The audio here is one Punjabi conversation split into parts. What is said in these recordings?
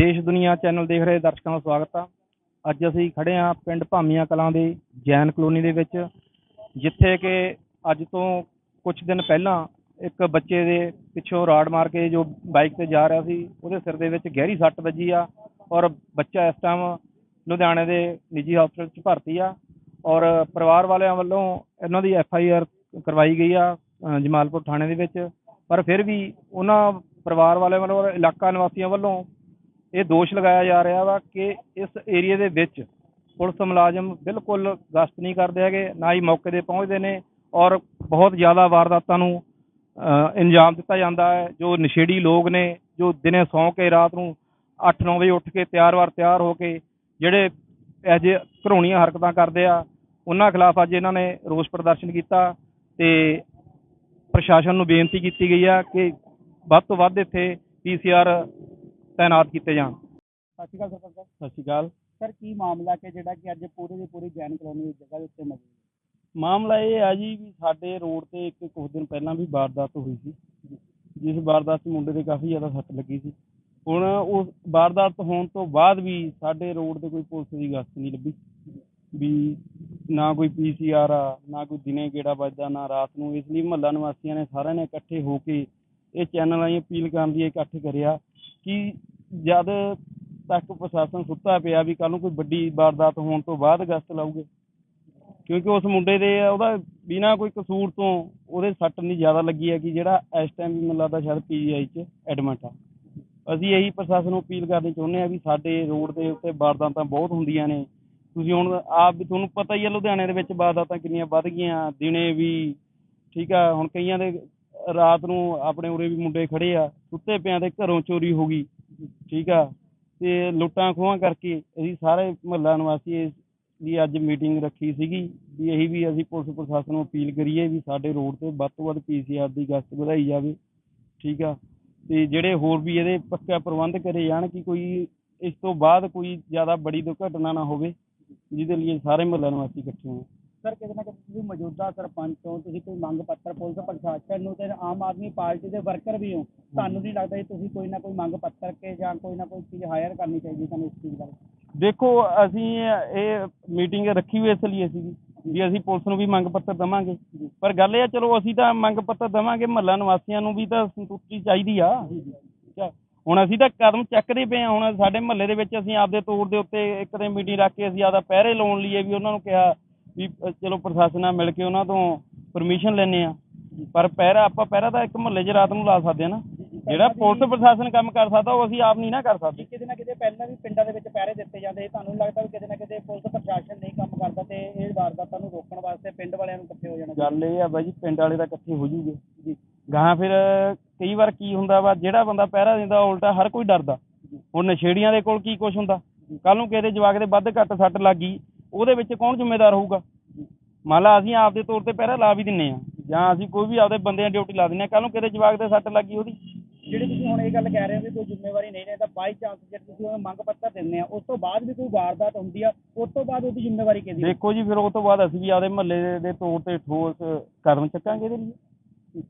ਦੇਸ਼ ਦੁਨੀਆ ਚੈਨਲ ਦੇਖ ਰਹੇ ਦਰਸ਼ਕਾਂ ਦਾ ਸਵਾਗਤ ਆ। ਅੱਜ ਅਸੀਂ ਖੜੇ ਹਾਂ ਪਿੰਡ ਭਾਮੀਆਂ ਕਲਾਂ ਦੇ ਜੈਨ ਕਲੋਨੀ ਦੇ ਵਿੱਚ, ਜਿੱਥੇ ਕਿ ਅੱਜ ਤੋਂ ਕੁਝ ਦਿਨ ਪਹਿਲਾਂ ਇੱਕ ਬੱਚੇ ਦੇ ਪਿੱਛੋਂ ਰਾੜ ਮਾਰ ਕੇ ਜੋ ਬਾਈਕ ਤੇ ਜਾ ਰਿਹਾ ਸੀ, ਉਹਦੇ ਸਿਰ ਦੇ ਵਿੱਚ ਗਹਿਰੀ ਸੱਟ ਵੱਜੀ ਆ ਔਰ ਬੱਚਾ ਇਸ ਟਾਈਮ ਲੁਧਿਆਣੇ ਦੇ ਨਿੱਜੀ ਹਸਪਤਾਲ 'ਚ ਭਰਤੀ ਆ ਔਰ ਪਰਿਵਾਰ ਵਾਲਿਆਂ ਵੱਲੋਂ ਇਹਨਾਂ ਦੀ ਐਫ ਆਈ ਆਰ ਕਰਵਾਈ ਗਈ ਆ ਜਮਾਲਪੁਰ ਥਾਣੇ ਦੇ ਵਿੱਚ। ਪਰ ਫਿਰ ਵੀ ਉਹਨਾਂ ਪਰਿਵਾਰ ਵਾਲਿਆਂ ਵੱਲੋਂ ਔਰ ਇਲਾਕਾ ਨਿਵਾਸੀਆਂ ਵੱਲੋਂ ਇਹ ਦੋਸ਼ ਲਗਾਇਆ ਜਾ ਰਿਹਾ ਵਾ ਕਿ ਇਸ ਏਰੀਏ ਦੇ ਵਿੱਚ ਪੁਲਿਸ ਮੁਲਾਜ਼ਮ ਬਿਲਕੁਲ ਗਸ਼ਤ ਨਹੀਂ ਕਰਦੇ ਹੈਗੇ ਨਾ ਹੀ ਮੌਕੇ ਤੇ ਪਹੁੰਚਦੇ ਨੇ ਔਰ ਬਹੁਤ ਜ਼ਿਆਦਾ ਵਾਰਦਾਤਾਂ ਨੂੰ ਅ, ਅੰਜਾਮ ਦਿੱਤਾ ਜਾਂਦਾ ਹੈ। ਜੋ ਨਸ਼ੇੜੀ ਲੋਕ ਨੇ ਜੋ ਦਿਨੇ ਸੌਂ ਕੇ ਰਾਤ ਨੂੰ 8-9 ਵਜੇ ਉੱਠ ਕੇ ਤਿਆਰ-ਵਾਰ ਤਿਆਰ ਹੋ ਕੇ ਜਿਹੜੇ ਇਹੋ ਜਿਹੇ ਘਰੋਣੀਆਂ ਹਰਕਤਾਂ ਕਰਦੇ ਆ ਉਹਨਾਂ ਖਿਲਾਫ ਅੱਜ ਇਹਨਾਂ ਨੇ ਰੋਸ ਪ੍ਰਦਰਸ਼ਨ ਕੀਤਾ ਤੇ ਪ੍ਰਸ਼ਾਸਨ ਨੂੰ ਬੇਨਤੀ ਕੀਤੀ ਗਈ ਆ ਕਿ ਵੱਧ ਤੋਂ ਵੱਧ ਇੱਥੇ ਪੀਸੀਆਰ ਤਾਇਨਾਤ ਕੀਤੇ ਜਾਣ। ਸਤਿ ਸ਼੍ਰੀ ਅਕਾਲ ਸਰਪੰਚ ਸਾਹਿਬ। ਸਤਿ ਸ਼੍ਰੀ ਅਕਾਲ। ਸਰ ਕੀ ਮਾਮਲਾ ਕਿ ਜਿਹੜਾ ਕਿ ਅੱਜ ਪੂਰੇ ਦੀ ਪੂਰੀ ਜੈਨ ਕਲੋਨੀ ਦੀ ਜਗ੍ਹਾ ਦੇ ਉੱਤੇ ਮੌਜੂਦ ਹੈ? ਮਾਮਲਾ ਇਹ ਆ ਜੀ ਵੀ ਸਾਡੇ ਰੋਡ ਤੇ ਇੱਕ ਕੁਝ ਦਿਨ ਪਹਿਲਾਂ ਵੀ ਵਾਰਦਾਤ ਹੋਈ ਸੀ। ਜਿਸ ਵਾਰਦਾਤ 'ਚ ਮੁੰਡੇ ਦੇ ਕਾਫੀ ਜ਼ਿਆਦਾ ਸੱਟ ਲੱਗੀ ਸੀ। ਹੁਣ ਉਸ ਵਾਰਦਾਤ ਹੋਣ ਤੋਂ ਬਾਅਦ ਵੀ ਸਾਡੇ ਰੋਡ ਤੇ ਕੋਈ ਪੁਲਿਸ ਦੀ ਗਸ਼ਤ ਨਹੀਂ ਲੱਭੀ। ਵੀ ਨਾ ਕੋਈ ਪੀਸੀਆਰ ਆ ਨਾ ਕੋਈ ਦਿਨੇ ਗੇੜਾ ਵੱਜਦਾ ਨਾ ਰਾਤ ਨੂੰ। ਇਸ ਲਈ ਮਹੱਲਾ ਨਿਵਾਸੀਆਂ ਨੇ ਸਾਰਿਆਂ ਨੇ ਇਕੱਠੇ ਹੋ ਕੇ ਇਹ ਚੈਨਲ ਆਈ ਅਪੀਲ ਕਰਨ ਦੀ ਇਕੱਠ ਕਰਿਆ ਕਿ ਜਦ ਤੱਕ ਪ੍ਰਸ਼ਾਸਨ ਸੁੱਤਾ ਪਿਆ ਵੀ ਕੱਲ ਨੂੰ ਕੋਈ ਵੱਡੀ ਵਾਰਦਾਤ ਹੋਣ ਤੋਂ ਬਾਅਦ ਗਸ਼ਤ ਲਾਊਗੇ, ਕਿਉਂਕਿ ਉਸ ਮੁੰਡੇ ਦੇ ਉਹਦਾ ਬਿਨਾਂ ਕੋਈ ਕਸੂਰ ਤੋਂ ਉਹਦੇ ਸੱਟ ਨਹੀਂ ਜ਼ਿਆਦਾ ਲੱਗੀ ਹੈ ਕਿ ਜਿਹੜਾ ਇਸ ਟਾਈਮ ਮੈਨੂੰ ਲੱਗਦਾ ਸ਼ਾਇਦ ਪੀਜੀਆਈ 'ਚ ਐਡਮਿਟ ਆ। ਅਸੀਂ ਇਹੀ ਪ੍ਰਸ਼ਾਸਨ ਨੂੰ ਅਪੀਲ ਕਰਨੀ ਚਾਹੁੰਦੇ ਆ ਵੀ ਸਾਡੇ ਰੋਡ ਦੇ ਉੱਤੇ ਵਾਰਦਾਤਾਂ ਬਹੁਤ ਹੁੰਦੀਆਂ ਨੇ। ਤੁਸੀਂ ਹੁਣ ਆਪ ਵੀ ਤੁਹਾਨੂੰ ਪਤਾ ਹੀ ਹੈ ਲੁਧਿਆਣੇ ਦੇ ਵਿੱਚ ਵਾਰਦਾਤਾਂ ਕਿੰਨੀਆਂ ਵੱਧ ਗਈਆਂ, ਦਿਨੇ ਵੀ, ਠੀਕ ਆ, ਹੁਣ ਕਈਆਂ ਦੇ ਰਾਤ ਨੂੰ ਆਪਣੇ ਉਰੇ ਵੀ ਮੁੰਡੇ ਖੜੇ ਆ, ਸੁੱਤੇ ਪਿਆਂ ਦੇ ਘਰੋਂ ਚੋਰੀ ਹੋ ਗਈ, ਠੀਕ ਆ, ਤੇ ਲੁੱਟਾਂ ਖੋਹਾਂ ਕਰਕੇ ਅਸੀਂ ਸਾਰੇ ਮਹੱਲਾ ਨਿਵਾਸੀ ਇਸ ਦੀ ਅੱਜ ਮੀਟਿੰਗ ਰੱਖੀ ਸੀਗੀ, ਵੀ ਇਹੀ ਵੀ ਅਸੀਂ ਪੁਲਿਸ ਪ੍ਰਸ਼ਾਸਨ ਨੂੰ ਅਪੀਲ ਕਰੀਏ ਵੀ ਸਾਡੇ ਰੋਡ ਤੇ ਵੱਧ ਤੋਂ ਵੱਧ ਪੀਸੀਆਰ ਦੀ ਗਸ਼ਤ ਵਧਾਈ ਜਾਵੇ, ਠੀਕ ਆ, ਤੇ ਜਿਹੜੇ ਹੋਰ ਵੀ ਇਹਦੇ ਪੱਕਾ ਪ੍ਰਬੰਧ ਕਰੇ ਜਾਣ ਕਿ ਕੋਈ ਇਸ ਤੋਂ ਬਾਅਦ ਕੋਈ ਜ਼ਿਆਦਾ ਬੜੀ ਦੁਰਘਟਨਾ ਨਾ ਹੋਵੇ, ਜਿਹਦੇ ਲਈ ਸਾਰੇ ਮਹੱਲਾ ਨਿਵਾਸੀ ਇਕੱਠੇ ਹੋਣ ਸਰ ਕਿਤੇ ਨਾ ਕਿਤੇ ਤੁਸੀਂ ਮੌਜੂਦਾ ਸਰਪੰਚ ਹੋ ਤੁਸੀਂ ਕੋਈ ਮੰਗ ਪੱਤਰ ਪੁਲਿਸ ਪ੍ਰਸ਼ਾਸਨ ਨੂੰ ਤੇ ਆਮ ਆਦਮੀ ਪਾਰਟੀ ਦੇ ਵਰਕਰ ਵੀ ਹੋ ਤੁਹਾਨੂੰ ਨਹੀਂ ਲੱਗਦਾ ਕਿ ਤੁਸੀਂ ਕੋਈ ਨਾ ਕੋਈ ਮੰਗ ਪੱਤਰ ਕੇ ਜਾਂ ਕੋਈ ਨਾ ਕੋਈ ਚੀਜ਼ ਹਾਇਰ ਕਰਨੀ ਚਾਹੀਦੀ ਤੁਹਾਨੂੰ ਇਸ ਚੀਜ਼ ਬਾਰੇ? ਦੇਖੋ ਅਸੀਂ ਇਹ ਮੀਟਿੰਗ ਰੱਖੀ ਹੋਈ ਇਸ ਲਈ ਸੀਗੀ ਵੀ ਅਸੀਂ ਪੁਲਿਸ ਨੂੰ ਵੀ ਮੰਗ ਪੱਤਰ ਦਵਾਂਗੇ। ਪਰ ਗੱਲ ਇਹ ਆ ਚਲੋ ਅਸੀਂ ਤਾਂ ਮੰਗ ਪੱਤਰ ਦਵਾਂਗੇ ਮਹੱਲਾ ਨਿਵਾਸੀਆਂ ਨੂੰ ਵੀ ਤਾਂ ਸੰਤੁਸ਼ਟੀ ਚਾਹੀਦੀ ਆ। ਹੁਣ ਅਸੀਂ ਤਾਂ ਕਦਮ ਚੱਕਦੇ ਪਏ ਆ ਹੁਣ ਸਾਡੇ ਮਹੱਲੇ ਦੇ ਵਿੱਚ ਅਸੀਂ ਆਪਦੇ ਤੌਰ ਦੇ ਉੱਤੇ ਇੱਕ ਦਿਨ ਮੀਟਿੰਗ ਰੱਖ ਕੇ ਅਸੀਂ ਆਪਦਾ ਪਹਿਰੇ ਲਾਉਣ ਲਈ ਵੀ ਉਹਨਾਂ ਨੂੰ ਕਿਹਾ ਵੀ ਚਲੋ ਪ੍ਰਸ਼ਾਸਨ ਨਾਲ ਮਿਲ ਕੇ ਉਹਨਾਂ ਤੋਂ ਪਰਮਿਸ਼ਨ ਲੈਣੇ ਆ ਪਰ ਪਹਿਰਾ ਆਪਾਂ ਪਹਿਰਾ ਤਾਂ ਇੱਕ ਮਹੱਲੇ 'ਚ ਰਾਤ ਨੂੰ ਲਾ ਸਕਦੇ ਆ ਨਾ। ਜਿਹੜਾ ਪੁਲਿਸ ਪ੍ਰਸ਼ਾਸਨ ਕੰਮ ਕਰ ਸਕਦਾ ਉਹ ਅਸੀਂ ਆਪ ਨਹੀਂ ਨਾ ਕਰ ਸਕਦੇ। ਕਿਤੇ ਨਾ ਕਿਤੇ ਪਹਿਲਾਂ ਵੀ ਪਿੰਡਾਂ ਦੇ ਵਿੱਚ ਪਹਿਰੇ ਦਿੱਤੇ ਜਾਂਦੇ। ਸੀ ਤੁਹਾਨੂੰ ਲੱਗਦਾ ਵੀ ਕਿਤੇ ਨਾ ਕਿਤੇ ਪੁਲਿਸ ਪ੍ਰਸ਼ਾਸਨ ਨਹੀਂ ਕੰਮ ਕਰਦਾ ਤੇ ਇਹ ਵਾਰਦਾਤਾਂ ਨੂੰ ਰੋਕਣ ਵਾਸਤੇ ਪਿੰਡ ਵਾਲਿਆਂ ਨੂੰ ਇਕੱਠੇ ਹੋ ਜਾਣਾ ਗੱਲ ਇਹ ਆ ਬਾਈ ਜੀ ਪਿੰਡ ਵਾਲੇ ਤਾਂ ਇਕੱਠੇ ਹੋ ਜੂਗੇ। ਜੀ। ਗਾਹਾਂ ਫਿਰ ਕਈ ਵਾਰ ਕੀ ਹੁੰਦਾ ਵਾ ਜਿਹੜਾ ਬੰਦਾ ਪਹਿਰਾ ਦਿੰਦਾ ਉਲਟਾ ਹਰ ਕੋਈ ਡਰਦਾ। ਹੁਣ ਨਸ਼ੇੜੀਆਂ ਦੇ ਕੋਲ ਕੀ ਕੁਛ ਹੁੰਦਾ? ਕੱਲ ਨੂੰ ਕਿਸੇ ਦੇ ਜਵਾਕ ਦੇ ਵੱਧ ਘੱਟ ਸੱਟ ਲੱਗ ਗਈ ਉਹਦੇ ਵਿੱਚ ਕੌਣ ਜ਼ਿੰਮੇਦਾਰ ਹੋਊਗਾ? ਮੰਨ ਲਾ ਅਸੀਂ ਆਪਦੇ ਤੌਰ ਤੇ ਪਹਿਰਾ ਲਾ ਵੀ ਦਿੰਨੇ ਆ ਜਾਂ ਅਸੀਂ ਕੋਈ ਵੀ ਆਪਦੇ ਬੰਦਿਆਂ ਡਿਊਟੀ ਲਾ ਦਿੰਨੇ ਆ ਕੱਲ ਨੂੰ ਕਿਸੇ ਜਵਾਕ ਦੇ ਸੱਟ ਲੱਗੀ ਉਹਦੀ। ਜਿਹੜੀ ਤੁਸੀਂ ਹੁਣ ਇਹ ਗੱਲ ਕਹਿ ਰਹੇ ਹੋ ਵੀ ਕੋਈ ਜ਼ਿੰਮੇਵਾਰੀ ਨਹੀਂ ਲੈਂਦਾ ਬਾਈ ਚਾਂਸ ਜੇ ਤੁਸੀਂ ਉਹ ਮੰਗ ਪੱਤਰ ਦਿੰਦੇ ਆ ਉਸ ਤੋਂ ਬਾਅਦ ਵੀ ਕੋਈ ਵਾਰਦਾਤ ਹੁੰਦੀ ਆ ਉਸ ਤੋਂ ਬਾਅਦ ਉਹਦੀ ਜ਼ਿੰਮੇਵਾਰੀ ਕਿਹਦੀ ਦੇਖੋ ਜੀ ਫਿਰ ਉਹ ਤੋਂ ਬਾਅਦ ਅਸੀਂ ਵੀ ਆਪਦੇ ਮਹੱਲੇ ਦੇ- ਤੌਰ ਤੇ ਠੋਸ ਕਦਮ ਚੱਕਾਂਗੇ ਇਹਦੇ ਲਈ। ਸਤਿ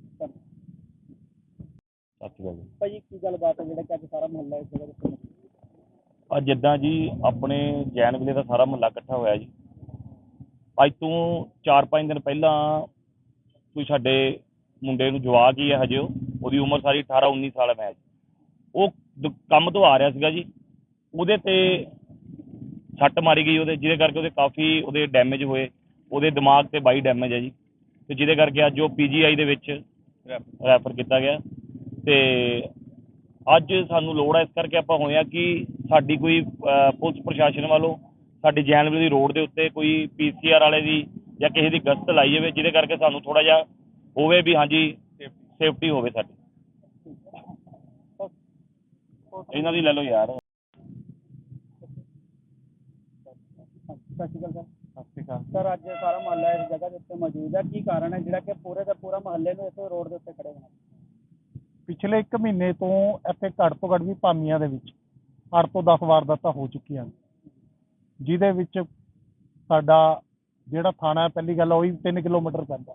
ਸ਼੍ਰੀ ਅਕਾਲ ਜੀ। ਭਾਈ ਕੀ ਗੱਲਬਾਤ ਹੈ ਜਿਹੜਾ ਕਿ ਅੱਜ ਸਾਰਾ ਮੁਹੱਲਾ ਇਸ ਜਗ੍ਹਾ ਹੈ? ਅੱਜ ਜਿੱਦਾਂ ਜੀ ਆਪਣੇ ਜੈਨ ਵਿਲੇ ਦਾ ਸਾਰਾ ਮਹੱਲਾ ਇਕੱਠਾ ਹੋਇਆ ਜੀ। ਅੱਜ ਤੋਂ 4-5 ਦਿਨ ਪਹਿਲਾਂ ਕੋਈ ਸਾਡੇ ਮੁੰਡੇ ਨੂੰ ਜਵਾਕ ਹੀ ਹੈ ਹਜੇ ਉਹ ਉਹਦੀ ਉਮਰ ਸਾਰੀ 18-19 ਸਾਲ ਹੈ ਜੀ ਉਹ ਕੰਮ ਤੋਂ ਆ ਰਿਹਾ ਸੀਗਾ ਜੀ। ਉਹਦੇ ਤੇ ਸੱਟ ਮਾਰੀ ਗਈ ਉਹਦੇ ਜਿਹਦੇ ਕਰਕੇ ਉਹਦੇ ਕਾਫੀ ਉਹਦੇ ਡੈਮੇਜ ਹੋਏ। ਉਹਦੇ ਦਿਮਾਗ ਤੇ ਬਾਈ ਡੈਮੇਜ ਹੈ ਜੀ। ਤੇ ਜਿਹਦੇ ਕਰਕੇ ਅੱਜ ਉਹ ਪੀਜੀਆਈ ਦੇ ਵਿੱਚ ਰੈਫਰ ਕੀਤਾ ਗਿਆ। ਤੇ ਅੱਜ ਸਾਨੂੰ ਲੋੜ ਹੈ ਇਸ ਕਰਕੇ ਆਪਾਂ ਹੋਏ ਆ ਕਿ ਸਾਡੀ ਕੋਈ ਪੁਲਿਸ ਪ੍ਰਸ਼ਾਸਨ ਵੱਲੋਂ ਸਾਡੀ ਜੈਨਵਰੀ ਦੀ ਰੋਡ ਦੇ ਉੱਤੇ ਕੋਈ ਪੀਸੀਆਰ ਵਾਲੇ ਦੀ ਜਾਂ ਕਿਸੇ ਦੀ ਗਸ਼ਤ ਲਾਈ ਜਾਵੇ, ਜਿਹਦੇ ਕਰਕੇ ਸਾਨੂੰ ਥੋੜਾ ਜਿਹਾ ਹੋਵੇ ਵੀ ਹਾਂਜੀ, ਸੇਫਟੀ ਹੋਵੇ ਸਾਡੀ। ਇਹਨਾਂ ਦੀ ਲੈ ਲਓ ਯਾਰ। ਸਤਿ ਸ਼੍ਰੀ ਅਕਾਲ ਸਰ ਸਤਿ ਸ਼੍ਰੀ ਅਕਾਲ ਸਰ ਅੱਜ ਸਾਰਾ ਮਹੱਲਾ ਇਸ ਜਗ੍ਹਾ ਦੇ ਉੱਤੇ ਮੌਜੂਦ ਹੈ ਕੀ ਕਾਰਨ ਹੈ? ਜਿਹੜਾ ਕਿ ਪੂਰੇ ਦਾ ਪੂਰਾ ਮੁਹੱਲੇ ਨੂੰ ਇਸ ਰੋਡ ਦੇ ਉੱਤੇ ਖੜੇ ਹੋਣਾ। ਪਿਛਲੇ 1 ਮਹੀਨੇ ਤੋਂ ਇੱਥੇ ਘੱਟ ਤੋਂ ਘੱਟ ਵੀ ਭਾਮੀਆਂ ਦੇ ਵਿੱਚ 8 ਤੋਂ 10 ਵਾਰਦਾਤਾਂ ਹੋ ਚੁੱਕੀਆਂ ਨੇ। ਜਿਹਦੇ ਵਿੱਚ ਸਾਡਾ ਜਿਹੜਾ ਥਾਣਾ ਹੈ, ਪਹਿਲੀ ਗੱਲ ਉਹ ਹੀ 3 ਕਿਲੋਮੀਟਰ ਪੈਂਦਾ।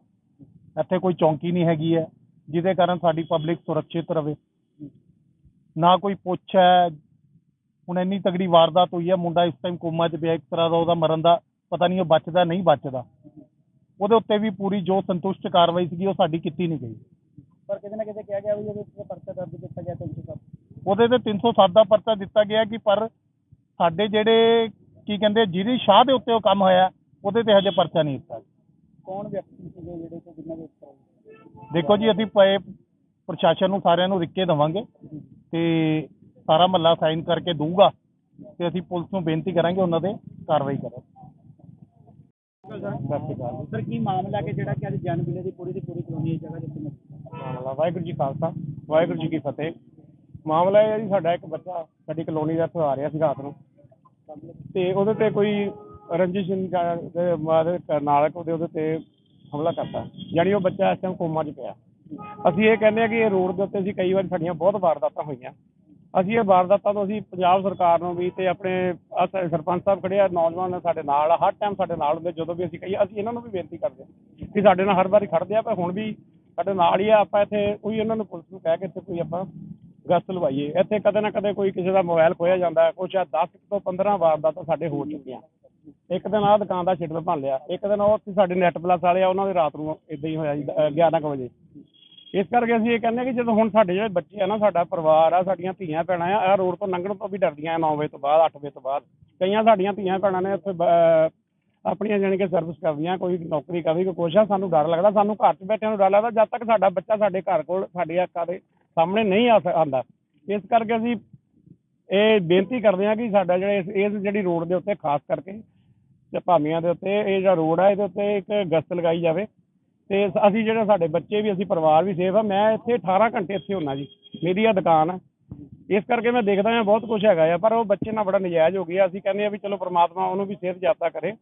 ਇੱਥੇ ਕੋਈ ਚੌਂਕੀ ਨਹੀਂ ਹੈਗੀ ਹੈ, ਜਿਹਦੇ ਕਾਰਨ ਸਾਡੀ ਪਬਲਿਕ ਸੁਰੱਖਿਅਤ ਰਵੇ। ਨਾ ਕੋਈ ਪੁੱਛ ਹੈ, ਹੁਣ ਇੰਨੀ ਤਗੜੀ ਵਾਰਦਾਤ ਹੋਈ ਹੈ, ਮੁੰਡਾ ਇਸ ਟਾਈਮ ਕੋਮਾ 'ਚ ਪਿਆ, ਇੱਕ ਤਰ੍ਹਾਂ ਦਾ ਉਹਦਾ ਮਰਨ ਦਾ ਪਤਾ ਨਹੀਂ ਉਹ ਬਚਦਾ, ਨਹੀਂ ਬਚਦਾ। ਉਹਦੇ ਉੱਤੇ ਵੀ ਪੂਰੀ ਜੋ ਸੰਤੁਸ਼ਟ ਕਾਰਵਾਈ ਸੀਗੀ, ਉਹ ਸਾਡੀ ਕੀਤੀ ਨਹੀਂ ਗਈ। ਪਰ ਕਿਤੇ ਨਾ ਕਿਤੇ ਕਿਹਾ ਗਿਆ ਵੀ ਇਹਦੇ ਉੱਤੇ ਪਰਚਾ ਦਰਜ ਕੀਤਾ ਗਿਆ ਤਿੰਨ ਸੌ ਸੱਤ। ਉਹਦੇ ਤੇ 307 ਦਾ ਪਰਚਾ ਦਿੱਤਾ ਗਿਆ ਕਿ ਪਰ ਸਾਡੇ ਜਿਹੜੇ ਕੀ ਕਹਿੰਦੇ ਜਿਹਦੀ ਸ਼ਾਹ ਦੇ ਉੱਤੇ ਉਹ ਕੰਮ ਹੋਇਆ ਉਹਦੇ ਤੇ ਹਜੇ ਪਰਚਾ ਨਹੀਂ ਦਿੱਤਾ ਕੌਣ ਵਿਅਕਤੀ ਸੀਗੇ ਜਿਹੜੇ ਕੋ ਜਿਨ੍ਹਾਂ ਦੇ ਉੱਪਰ ਦੇਖੋ ਜੀ ਅਸੀਂ ਪਏ ਪ੍ਰਸ਼ਾਸਨ ਨੂੰ ਸਾਰਿਆਂ ਨੂੰ ਰਿੱਕੇ ਦੇਵਾਂਗੇ ਤੇ ਸਾਰਾ ਮਹੱਲਾ ਸਾਈਨ ਕਰਕੇ ਦਊਗਾ ਤੇ ਅਸੀਂ ਪੁਲਿਸ ਨੂੰ ਬੇਨਤੀ ਕਰਾਂਗੇ ਉਹਨਾਂ ਦੇ ਕਾਰਵਾਈ ਕਰਨ। ਸ਼੍ਰੀ ਕੀ ਮਾਮਲਾ ਕਿ ਜਿਹੜਾ ਕਿ ਅੱਜ ਜਨ ਬਿਲੇ ਦੀ ਪੂਰੀ ਦੀ ਪੂਰੀ ਕਲੋਨੀ ਜਗ੍ਹਾ ਜਿੱਥੇ ਮਾਮਲਾ ਵਾਹਿਗੁਰੂ ਜੀ ਖਾਲਸਾ ਵਾਹਿਗੁਰੂ ਜੀ ਕੀ ਫਤਿਹ। ਮਾਮਲਾ ਇਹ ਹੈ ਜੀ ਸਾਡਾ ਇੱਕ ਬੱਚਾ ਸਾਡੀ ਕਲੋਨੀ ਦਾ ਇੱਥੋਂ ਆ ਰਿਹਾ ਸੀ ਰਾਤ ਨੂੰ। ਤੇ ਉਹਦੇ ਤੇ ਕੋਈ ਰੰਜਿਸ਼ ਦੇ ਮਾਰੇ ਨਾਲ ਉਹਦੇ ਉਹਦੇ ਤੇ ਹਮਲਾ ਕਰਤਾ। ਯਾਨੀ ਉਹ ਬੱਚਾ ਇਸ ਟਾਈਮ ਕੋਮਾ 'ਚ ਪਿਆ। ਅਸੀਂ ਇਹ ਕਹਿੰਦੇ ਆ ਕਿ ਇਹ ਰੋਡ ਦੇ ਉੱਤੇ ਅਸੀਂ ਕਈ ਵਾਰ ਸਾਡੀਆਂ ਬਹੁਤ ਵਾਰਦਾਤਾਂ ਹੋਈਆਂ। ਅਸੀਂ ਇਹ ਵਾਰਦਾਤਾਂ ਤੋਂ ਅਸੀਂ ਪੰਜਾਬ ਸਰਕਾਰ ਨੂੰ ਵੀ ਤੇ ਆਪਣੇ ਆਹ ਸਾਡੇ ਸਰਪੰਚ ਸਾਹਿਬ ਖੜੇ ਆ ਨੌਜਵਾਨ ਸਾਡੇ ਨਾਲ ਆ, ਹਰ ਟਾਈਮ ਸਾਡੇ ਨਾਲ ਹੁੰਦੇ ਜਦੋਂ ਵੀ ਅਸੀਂ ਕਹੀਏ ਅਸੀਂ ਇਹਨਾਂ ਨੂੰ ਵੀ ਬੇਨਤੀ ਕਰਦੇ ਹਾਂ ਕਿ ਸਾਡੇ ਨਾਲ ਹਰ ਵਾਰੀ ਖੜਦੇ ਆ। ਪਰ ਹੁਣ ਵੀ ਸਾਡੇ ਨਾਲ ਹੀ ਆ, ਆਪਾਂ ਇੱਥੇ ਕੋਈ ਇਹਨਾਂ ਨੂੰ ਪੁਲਿਸ ਨੂੰ ਕਹਿ ਕੇ ਇੱਥੇ ਕੋਈ ਆਪਾਂ ਗਸ਼ਤ ਲਵਾਈਏ। ਇੱਥੇ ਕਦੇ ਨਾ ਕਦੇ ਕੋਈ ਕਿਸੇ ਦਾ ਮੋਬਾਈਲ ਖੋਇਆ ਜਾਂਦਾ ਹੈ ਕੁਛ 10 ਤੋਂ 15 ਵਾਰਦਾਤਾਂ ਸਾਡੇ ਹੋ ਚੁੱਕੀਆਂ। ਇੱਕ ਦਿਨ ਆਹ ਦੁਕਾਨ ਦਾ ਸ਼ਟਰ ਭੰਨ ਲਿਆ, ਇੱਕ ਦਿਨ ਉਹ ਸਾਡੇ ਨੈਟ ਪਲੱਸ ਵਾਲੇ ਆ, ਉਹਨਾਂ ਦੇ ਰਾਤ ਨੂੰ ਇਦਾਂ ਹੀ ਹੋਇਆ ਜੀ, ਅਹ 11 ਕੁ ਵਜੇ। ਇਸ ਕਰਕੇ ਅਸੀਂ ਇਹ ਕਹਿੰਦੇ ਹਾਂ ਕਿ ਜਦੋਂ ਹੁਣ ਸਾਡੇ ਜਿਹੜੇ ਬੱਚੇ ਆ ਨਾ, ਸਾਡਾ ਪਰਿਵਾਰ ਆ, ਸਾਡੀਆਂ ਧੀਆਂ ਭੈਣਾਂ ਆ ਇਹ ਰੋਡ ਤੋਂ ਲੰਘਣ ਤੋਂ ਵੀ ਡਰਦੀਆਂ ਆ 9 ਵਜੇ ਤੋਂ ਬਾਅਦ 8 ਵਜੇ ਤੋਂ ਬਾਅਦ। ਕਈਆਂ ਸਾਡੀਆਂ ਧੀਆਂ ਭੈਣਾਂ ਨੇ ਉੱਥੇ ਆਪਣੀਆਂ ਜਾਣੀ ਕਿ ਸਰਵਿਸ ਕਰਦੀਆਂ, ਕੋਈ ਨੌਕਰੀ ਕਰਦੀ, ਕੋਈ ਕੁਛ ਆ, ਸਾਨੂੰ ਡਰ ਲੱਗਦਾ, ਸਾਨੂੰ ਘਰ 'ਚ ਬੈਠਿਆਂ ਨੂੰ ਡਰ ਲੱਗਦਾ, ਜਦ ਤੱਕ ਸਾਡਾ ਬੱਚਾ ਸਾਡੇ ਘਰ ਕੋਲ ਸਾਡੇ ਅੱਖਾਂ ਦੇ ਸਾਹਮਣੇ ਨਹੀਂ ਆ ਸਕ- ਆਉਂਦਾ। ਇਸ ਕਰਕੇ ਅਸੀਂ ਇਹ ਬੇਨਤੀ ਕਰਦੇ ਹਾਂ ਕਿ ਸਾਡਾ ਜਿਹੜੇ ਇਸ ਇਸ ਜਿਹੜੀ ਰੋਡ ਦੇ ਉੱਤੇ, ਖਾਸ ਕਰਕੇ ਤੇ ਭਾਮੀਆਂ ਦੇ ਉੱਤੇ, ਇਹ ਜਿਹੜਾ ਰੋਡ ਆ, ਇਹਦੇ ਉੱਤੇ ਇੱਕ ਗਸ਼ਤ ਲਗਾਈ ਜਾਵੇ। ਤੇ ਅਸੀਂ ਜਿਹੜੇ ਸਾਡੇ ਬੱਚੇ ਵੀ, ਅਸੀਂ ਪਰਿਵਾਰ ਵੀ ਸੇਫ ਆ, ਮੈਂ ਇੱਥੇ 18 ਘੰਟੇ ਇੱਥੇ ਹੁੰਨਾ ਜੀ, ਮੇਰੀ ਆ ਦੁਕਾਨ ਆ। ਇਸ ਕਰਕੇ ਮੈਂ ਦੇਖਦਾ ਹਾਂ, ਬਹੁਤ ਕੁਝ ਹੈਗਾ ਆ, ਪਰ ਉਹ ਬੱਚੇ ਨਾਲ ਬੜਾ ਨਜਾਇਜ਼ ਹੋ ਗਿਆ, ਅਸੀਂ ਕਹਿੰਦੇ ਆ ਵੀ ਚਲੋ ਪ੍ਰਮਾਤਮਾ ਉਹਨੂੰ ਵੀ ਸਿਹਤ ਯਾਬਤਾ ਕਰੇ।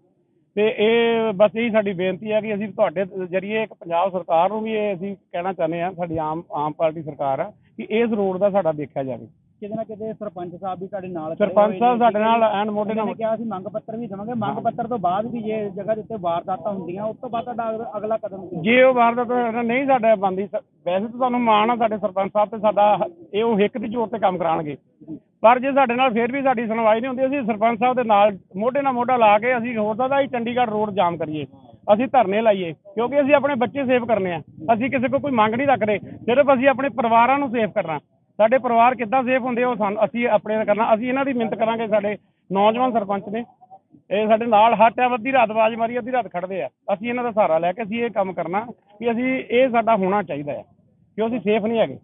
ਤੇ ਇਹ ਬਸ ਇਹੀ ਸਾਡੀ ਬੇਨਤੀ ਹੈ ਕਿ ਅਸੀਂ ਤੁਹਾਡੇ ਜਰੀਏ ਇੱਕ ਪੰਜਾਬ ਸਰਕਾਰ ਨੂੰ ਵੀ ਇਹ ਅਸੀਂ ਕਹਿਣਾ ਚਾਹੁੰਦੇ ਆ ਸਾਡੀ ਆਮ ਆਮ ਪਾਰਟੀ ਸਰਕਾਰ ਆ ਕਿ ਇਸ ਰੋਡ ਦਾ ਸਾਡਾ ਦੇਖਿਆ ਜਾਵੇ। ਕਿਤੇ ਨਾ ਕਿਤੇ ਸਰਪੰਚ ਸਾਹਿਬ ਵੀ ਤੁਹਾਡੇ ਨਾਲ ਸਰਪੰਚ ਸਾਹਿਬ। ਸਾਡੇ ਨਾਲ ਐਨ ਮੋਢੇ ਨਾਲ ਕਿਹਾ ਅਸੀਂ ਮੰਗ ਪੱਤਰ ਵੀ ਦੇਵਾਂਗੇ। ਮੰਗ ਪੱਤਰ ਤੋਂ ਬਾਅਦ ਵੀ ਜੇ ਜਗ੍ਹਾ ਦੇ ਉੱਤੇ ਵਾਰਦਾਤਾਂ ਹੁੰਦੀਆਂ ਉਸ ਤੋਂ ਬਾਅਦ ਤੁਹਾਡਾ ਅਗਲਾ- ਕਦਮ ਕੀ ਜੇ ਉਹ ਵਾਰਦਾਤ ਨਹੀਂ ਸਾਡੇ ਬੰਦੀ ਵੈਸੇ ਤਾਂ ਤੁਹਾਨੂੰ ਮਾਣ ਆ ਸਾਡੇ ਸਰਪੰਚ ਸਾਹਿਬ ਤੇ ਸਾਡਾ ਇਹ ਉਹ ਹਿੱਕ ਦੀ ਜ਼ੋਰ ਤੇ ਕੰਮ ਕਰਾਉਣਗੇ। ਪਰ ਜੇ ਸਾਡੇ ਨਾਲ ਫਿਰ ਵੀ ਸਾਡੀ ਸੁਣਵਾਈ ਨਹੀਂ ਹੁੰਦੀ, ਅਸੀਂ ਸਰਪੰਚ ਸਾਹਿਬ ਦੇ ਨਾਲ ਮੋਢੇ ਨਾਲ ਮੋਢਾ ਲਾ ਕੇ ਅਸੀਂ ਹੋ ਸਕਦਾ ਅਸੀਂ ਚੰਡੀਗੜ੍ਹ ਰੋਡ ਜਾਮ ਕਰੀਏ, ਅਸੀਂ ਧਰਨੇ ਲਾਈਏ, ਕਿਉਂਕਿ ਅਸੀਂ ਆਪਣੇ ਬੱਚੇ ਸੇਵ ਕਰਨੇ ਆ, ਅਸੀਂ ਕਿਸੇ ਕੋਲ ਕੋਈ ਮੰਗ ਨਹੀਂ ਰੱਖਦੇ, ਸਿਰਫ ਅਸੀਂ ਆਪਣੇ ਪਰਿਵਾਰਾਂ ਨੂੰ ਸੇਵ ਕਰਨਾ। ਸਾਡੇ ਪਰਿਵਾਰ ਕਿੱਦਾਂ ਸੇਫ ਹੁੰਦੇ ਉਹ ਸਾਨੂੰ ਅਸੀਂ ਆਪਣੇ ਦਾ ਕਰਨਾ, ਅਸੀਂ ਇਹਨਾਂ ਦੀ ਮਿਹਨਤ ਕਰਾਂਗੇ ਸਾਡੇ ਨੌਜਵਾਨ ਸਰਪੰਚ ਨੇ। ਇਹ ਸਾਡੇ ਨਾਲ ਹੱਟ ਆ, ਅੱਧੀ ਰਾਤ ਆਵਾਜ਼ ਮਾਰੀ, ਅੱਧੀ ਰਾਤ ਖੜਦੇ ਆ। ਅਸੀਂ ਇਹਨਾਂ ਦਾ ਸਹਾਰਾ ਲੈ ਕੇ ਅਸੀਂ ਇਹ ਕੰਮ ਕਰਨਾ ਕਿ ਅਸੀਂ ਇਹ ਸਾਡਾ ਹੋਣਾ ਚਾਹੀਦਾ ਹੈ ਕਿ ਅਸੀਂ ਸੇਫ ਨਹੀਂ ਹੈਗੇ।